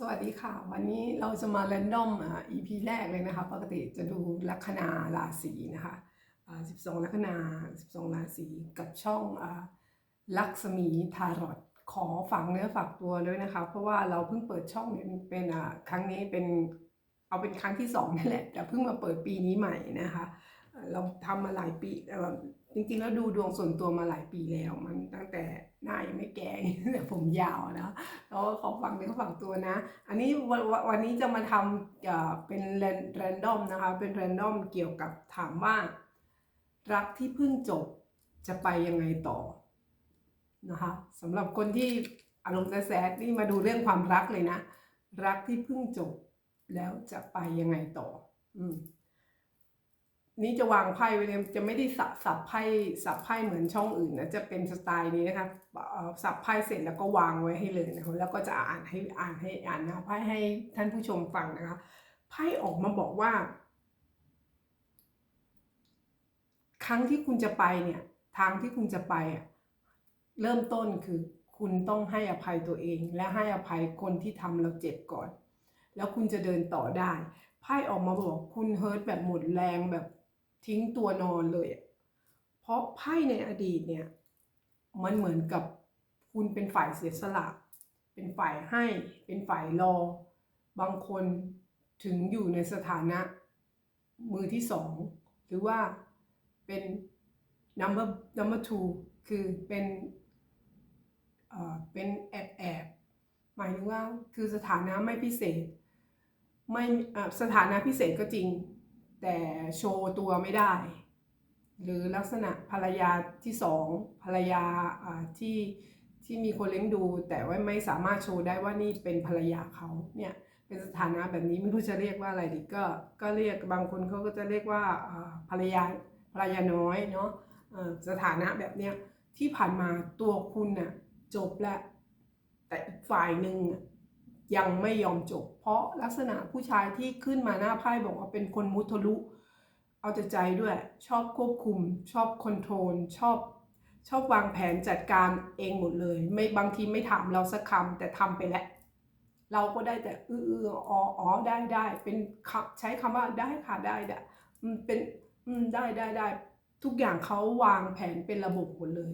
สวัสดีค่ะ วันนี้เราจะมา r รนดอมอ่า EP แรกเลยนะคะ ปกติจะดูลัคนาราศีนะคะอ่า12 ลัคนา 12 ราศีกับช่องอ่าลักษมีทารอตขอฝากเนื้อฝากตัวด้วยนะคะ เพราะว่าเราเพิ่งเปิดช่องเนี่ยเป็นอ่าครั้งนี้เป็นเอาเป็นครั้งที่สองนั่นแหละแต่เพิ่งมาเปิดปีนี้ใหม่นะคะ เราทำมาหลายปี จริงๆ แล้วดูดวงส่วนตัวมาหลายปีแล้วมันตั้งแต่หน้ายังไม่แก่แต่ผมยาวนะแล้วขอฝังเนื้อฝังตัวนะ อันนี้วันวันวันนี้จะมาทำเอ่อเป็นแรนดอมนะคะเป็นแรนดอมเกี่ยวกับถามว่า รักที่เพิ่งจบจะไปยังไงต่อนะคะสำหรับคนที่อารมณ์แสดนี่มาดูเรื่องความรักเลยนะ รักที่เพิ่งจบแล้วจะไปยังไงต่อ อืม นี่จะวางไพ่ไว้เลยจะไม่ได้สับสับไพ่สับไพ่เหมือนช่องอื่นนะจะเป็นสไตล์นี้นะคะสับไพ่เสร็จแล้วก็วางไว้ให้เลยนะคะแล้วก็จะอ่านให้อ่านให้อ่านนะไพ่ให้ท่านผู้ชมฟังนะคะไพ่ออกมาบอกว่า ครั้งที่คุณจะไปเนี่ย ทางที่คุณจะไปอะเริ่มต้นคือคุณต้องให้อภัยตัวเอง และให้อภัยคนที่ทำเราเจ็บก่อน แล้วคุณจะเดินต่อได้ไพ่ออกมาบอกคุณเฮิร์ตแบบหมดแรงแบบ ทิ้งตัวนอนเลยเพราะไพ่ในอดีตเนี่ยมันเหมือนกับคุณเป็นฝ่ายเสียสละ เป็นฝ่ายให้ เป็นฝ่ายรอ บางคนถึงอยู่ในสถานะมือที่สองหรือว่าเป็น number number two คือเป็นเอ่อเป็นแอบแอบหมายถึงว่าคือสถานะไม่พิเศษ ไม่สถานะพิเศษก็จริง แต่โชว์ตัวไม่ได้ หรือลักษณะภรรยาที่สองภรรยาที่ที่มีคนเลี้ยงดู แต่ว่าไม่สามารถโชว์ได้ว่านี่เป็นภรรยาเขาเนี่ยเป็นสถานะแบบนี้ไม่รู้จะเรียกว่าอะไรดีก็ก็เรียกบางคนเขาก็จะเรียกว่าภรรยาภรรยาน้อยเนาะสถานะแบบเนี้ยที่ผ่านมาตัวคุณน่ะจบแล้วแต่อีกฝ่ายหนึ่ง ยังไม่ยอมจบ เพราะลักษณะผู้ชายที่ขึ้นมาหน้าไพ่บอกว่าเป็นคนมุทะลุ เอาแต่ใจด้วย ชอบควบคุม ชอบคอนโทรล ชอบ ชอบวางแผนจัดการเองหมดเลย ไม่บางทีไม่ถามเราสักคำแต่ทำไปแล้ว เราก็ได้แต่อื้ออออ๋ออ๋อได้ได้เป็นใช้คำว่าได้ค่ะได้ได้เป็นได้ได้ได้ทุกอย่างเขาวางแผนเป็นระบบหมดเลย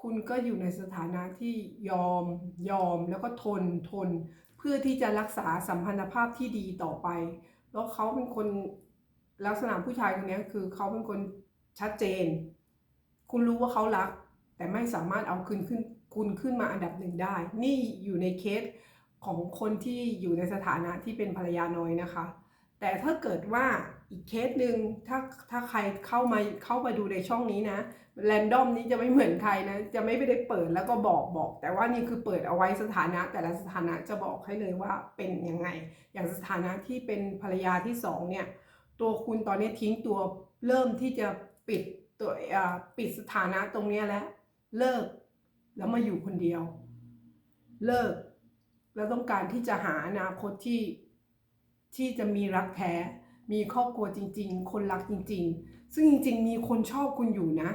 คุณก็อยู่ในสถานะที่ยอมยอมแล้วก็ทนทน เพื่อที่จะรักษาสัมพันธภาพที่ดีต่อไป แล้วเขาเป็นคนลักษณะผู้ชายคนนี้คือเขาเป็นคนชัดเจน คุณรู้ว่าเขารัก แต่ไม่สามารถเอาคืนขึ้นคุณขึ้นมาอันดับหนึ่งได้ นี่อยู่ในเคสของคนที่อยู่ในสถานะที่เป็นภรรยาน้อยนะคะ แต่ถ้าเกิดว่า อีกเคสหนึ่งถ้าถ้าใครเข้ามาเข้ามาดูในช่องนี้นะแรนดอมนี้จะไม่เหมือนใครนะ จะไม่ได้เปิดแล้วก็บอกบอก แต่ว่านี่คือเปิดเอาไว้สถานะ แต่ละสถานะจะบอกให้เลยว่าเป็นยังไง อย่างสถานะที่เป็นภรรยาที่สองเนี่ย ตัวคุณตอนนี้ทิ้งตัวเริ่มที่จะปิดตัวปิดสถานะตรงนี้แล้ว เลิกแล้วมาอยู่คนเดียว เลิก แล้วต้องการที่จะหาอนาคตที่ที่จะมีรักแท้ มีครอบครัวจริง ๆ คนรักจริง ๆ ซึ่งจริง ๆ มีคนชอบคุณอยู่นะ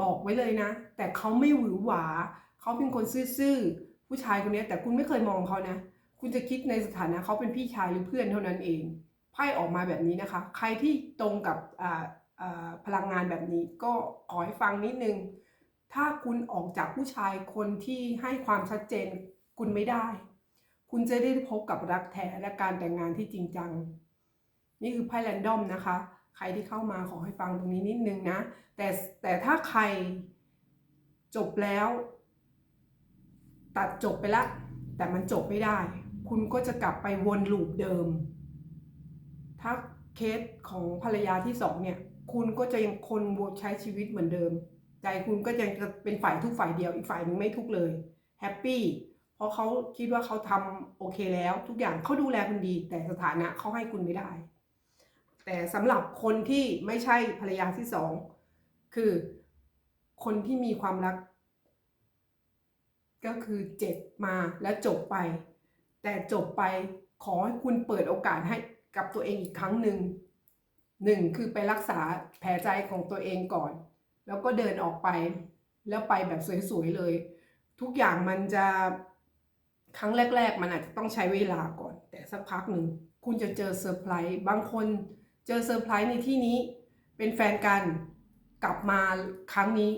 บอกไว้เลยนะ แต่เขาไม่หวือหวา เขาเป็นคนซื่อๆ ผู้ชายคนนี้แต่คุณไม่เคยมองเขานะ คุณจะคิดในสถานะเขาเป็นพี่ชายหรือเพื่อนเท่านั้นเอง ไพ่ออกมาแบบนี้นะคะ ใครที่ตรงกับพลังงานแบบนี้ก็ขอให้ฟังนิดนึง ถ้าคุณออกจากผู้ชายคนที่ให้ความชัดเจนคุณไม่ได้ คุณจะได้พบกับรักแท้และการแต่งงานที่จริงจัง นี่คือไพ่แรนดอมนะคะ ใครที่เข้ามาขอให้ฟังตรงนี้นิดนึงนะ แต่แต่ถ้าใครจบแล้ว ตัดจบไปละ แต่มันจบไม่ได้ คุณก็จะกลับไปวนลูปเดิม ถ้าเคสของภรรยาที่สองเนี่ย คุณก็จะยังคนใช้ชีวิตเหมือนเดิม ใจคุณก็ยังจะเป็นฝ่ายทุกฝ่ายเดียว อีกฝ่ายหนึ่งไม่ทุกเลยแฮปปี้เพราะเขาคิดว่าเขาทำโอเคแล้ว ทุกอย่างเขาดูแลคุณดี แต่สถานะเขาให้คุณไม่ได้ แต่สำหรับคนที่ไม่ใช่ภรรยาที่สองคือคนที่มีความรัก ก็คือเจ็บมาแล้วจบไป แต่จบไปขอให้คุณเปิดโอกาสให้กับตัวเองอีกครั้งหนึ่งหนึ่งคือไปรักษาแผลใจของตัวเองก่อน แล้วก็เดินออกไป แล้วไปแบบสวยๆเลย ทุกอย่างมันจะครั้งแรก ๆ มันอาจจะต้องใช้เวลาก่อน แต่สักพักหนึ่ง คุณจะเจอเซอร์ไพรส์บางคน เจอเซอร์ไพรส์ในที่นี้ เป็นแฟนกันกลับมาครั้งนี้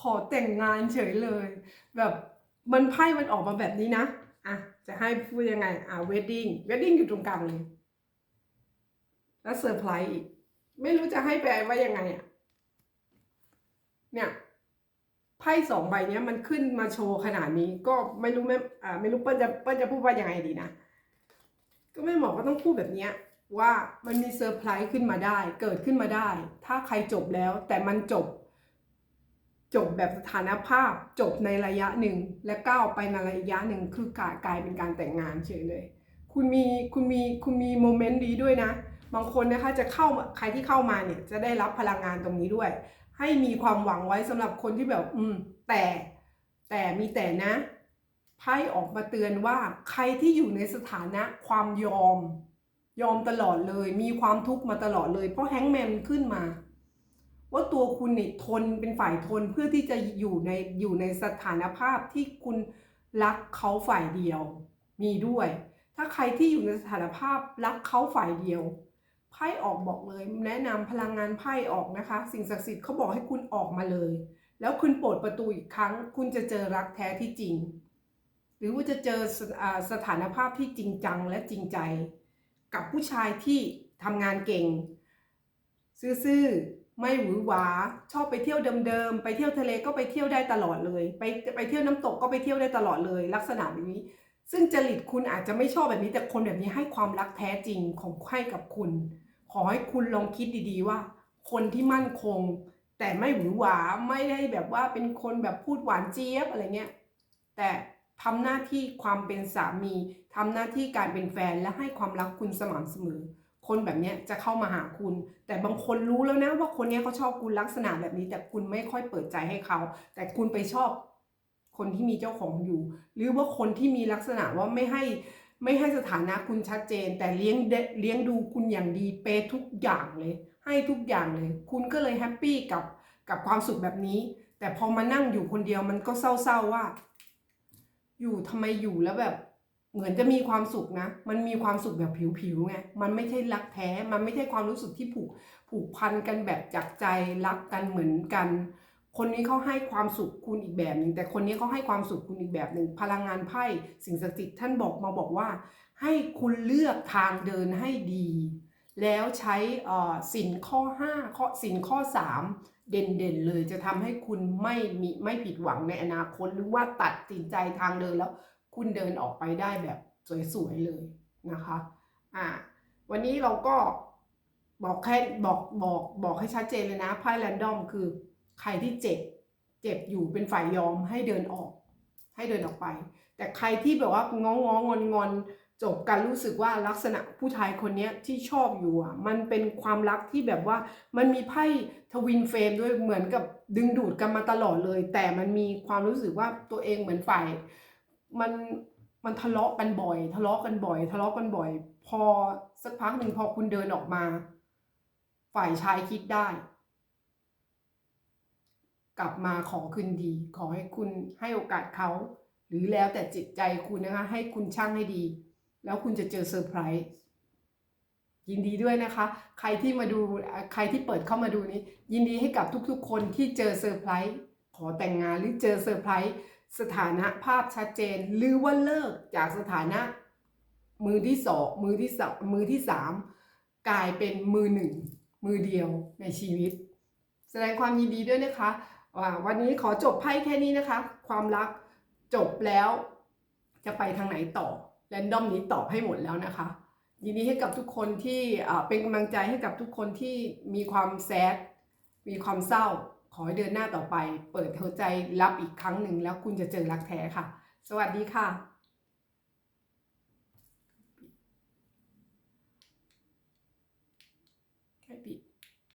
ขอแต่งงานเฉยเลย แบบมันไพ่มันออกมาแบบนี้นะอะจะให้พูดยังไงอะเวดดิ้งเวดดิ้งอยู่ตรงกลางเลยแล้วเซอร์ไพรส์อีกไม่รู้จะให้แปลว่ายังไงอะเนี่ยไพ่สองใบเนี้ยมันขึ้นมาโชว์ขนาดนี้ก็ไม่รู้ไม่อ่าไม่รู้เปิ้ลจะเปิ้ลจะพูดว่ายังไงดีนะ ก็ไม่หมอก็ต้องพูดแบบเนี้ย ว่ามันมีเซอร์ไพรส์ขึ้นมาได้ เกิดขึ้นมาได้ ถ้าใครจบแล้วแต่มันจบ จบแบบสถานภาพจบในระยะหนึ่ง และก้าวไปในระยะหนึ่งคือกลายกลายเป็นการแต่งงานเฉยเลย คุณมีคุณมีคุณมีโมเมนต์ดีด้วยนะ บางคนนะคะจะเข้ามาใครที่เข้ามาเนี่ยจะได้รับพลังงานตรงนี้ด้วย ให้มีความหวังไว้สำหรับคนที่แบบ อืม แต่แต่มีแต่นะไพ่ออกมาเตือนว่าใครที่อยู่ในสถานะความยอม ยอมตลอดเลย มีความทุกข์มาตลอดเลย เพราะแฮงแมนขึ้นมา ว่าตัวคุณเนี่ยทนเป็นฝ่ายทนเพื่อที่จะอยู่ในอยู่ในสถานภาพที่คุณรักเขาฝ่ายเดียว มีด้วย ถ้าใครที่อยู่ในสถานภาพรักเขาฝ่ายเดียวไพ่ออกบอกเลย แนะนำพลังงานไพ่ออกนะคะ สิ่งศักดิ์สิทธิ์เขาบอกให้คุณออกมาเลย แล้วคุณเปิดประตูอีกครั้ง คุณจะเจอรักแท้ที่จริง หรือว่าจะเจอสถานภาพที่จริงจังและจริงใจ กับผู้ชายที่ทำงานเก่ง ซื่อๆไม่หวือหวาชอบไปเที่ยวเดิมๆไปเที่ยวทะเลก็ไปเที่ยวได้ตลอดเลย ไปไปเที่ยวน้ำตกก็ไปเที่ยวได้ตลอดเลย ลักษณะแบบนี้ ซึ่งจริตคุณอาจจะไม่ชอบแบบนี้แต่คนแบบนี้ให้ความรักแท้จริงของให้กับคุณ ขอให้คุณลองคิดดีๆว่า คนที่มั่นคง แต่ไม่หวือหวาไม่ได้แบบว่าเป็นคนแบบพูดหวานเจี๊ยบอะไรเงี้ยแต่ ทำหน้าที่ความเป็นสามีทำหน้าที่การเป็นแฟนและให้ความรักคุณสม่ำเสมอ คนแบบนี้จะเข้ามาหาคุณ แต่บางคนรู้แล้วนะว่าคนนี้เขาชอบคุณลักษณะแบบนี้ แต่คุณไม่ค่อยเปิดใจให้เขา แต่คุณไปชอบคนที่มีเจ้าของอยู่ หรือว่าคนที่มีลักษณะว่าไม่ให้ไม่ให้สถานะคุณชัดเจน แต่เลี้ยงเดเลี้ยงดูคุณอย่างดีเปยทุกอย่างเลย ให้ทุกอย่างเลย คุณก็เลยแฮปปี้กับกับความสุขแบบนี้ แต่พอมานั่งอยู่คนเดียวมันก็เศร้าๆว่า อยู่ทำไมอยู่แล้วแบบ เหมือนจะมีความสุขนะ มันมีความสุขแบบผิวๆไงมันไม่ใช่รักแท้ มันไม่ใช่ความรู้สึกที่ผูกผูกพันกันแบบจากใจรักกันเหมือนกัน คนนี้เขาให้ความสุขคุณอีกแบบหนึ่งแต่คนนี้เขาให้ความสุขคุณอีกแบบหนึ่งพลังงานไพ่สิ่งศักดิ์สิทธิ์ท่านบอกมาบอกว่า ให้คุณเลือกทางเดินให้ดี แล้วใช้สินข้อ5ข้อสินข้อ 3 เด่นๆเลยจะทำให้คุณไม่มีไม่ผิดหวังในอนาคตหรือว่าตัดสินใจทางเดินแล้ว คุณเดินออกไปได้แบบสวยๆเลยนะคะอ่าวันนี้เราก็บอกแค่บอกบอกบอกให้ชัดเจนเลยนะไพ่แรนดอมคือใครที่เจ็บเจ็บอยู่เป็นฝ่ายยอมให้เดินออก ให้เดินออกไป แต่ใครที่แบบว่างองงอนงอน จบกันรู้สึกว่าลักษณะผู้ชายคนนี้ที่ชอบอยู่อะมันเป็นความรักที่แบบว่ามันมีไพ่ทวินเฟรมด้วยเหมือนกับดึงดูดกันมาตลอดเลย แต่มันมีความรู้สึกว่าตัวเองเหมือนฝ่ายมันมันทะเลาะกันบ่อย ทะเลาะกันบ่อย ทะเลาะกันบ่อย พอสักพักหนึ่งพอคุณเดินออกมา ฝ่ายชายคิดได้ กลับมาขอคืนดี ขอให้คุณให้โอกาสเขา หรือแล้วแต่จิตใจคุณนะคะ ให้คุณช่างให้ดี แล้วคุณจะเจอเซอร์ไพรส์ยินดีด้วยนะคะ ใครที่มาดูใครที่เปิดเข้ามาดูนี้ ยินดีให้กับทุกๆ คนที่เจอเซอร์ไพรส์ขอแต่งงานหรือเจอเซอร์ไพรส์สถานะภาพชัดเจน หรือว่าเลิกจากสถานะ มือที่สองมือที่สามมือที่สามกลายเป็นมือหนึ่งมือเดียวในชีวิต แสดงความยินดีด้วยนะคะว่าวันนี้ขอจบไพ่แค่นี้นะคะ ความรักจบแล้วจะไปทางไหนต่อ แรนดอมนี้ตอบให้หมดแล้วนะคะ ยินดีให้กับทุกคนที่เป็นกำลังใจให้กับทุกคนที่มีความแซดมีความเศร้า ขอให้เดินหน้าต่อไป เปิดหัวใจรับอีกครั้งหนึ่งแล้วคุณจะเจอรักแท้ค่ะ สวัสดีค่ะ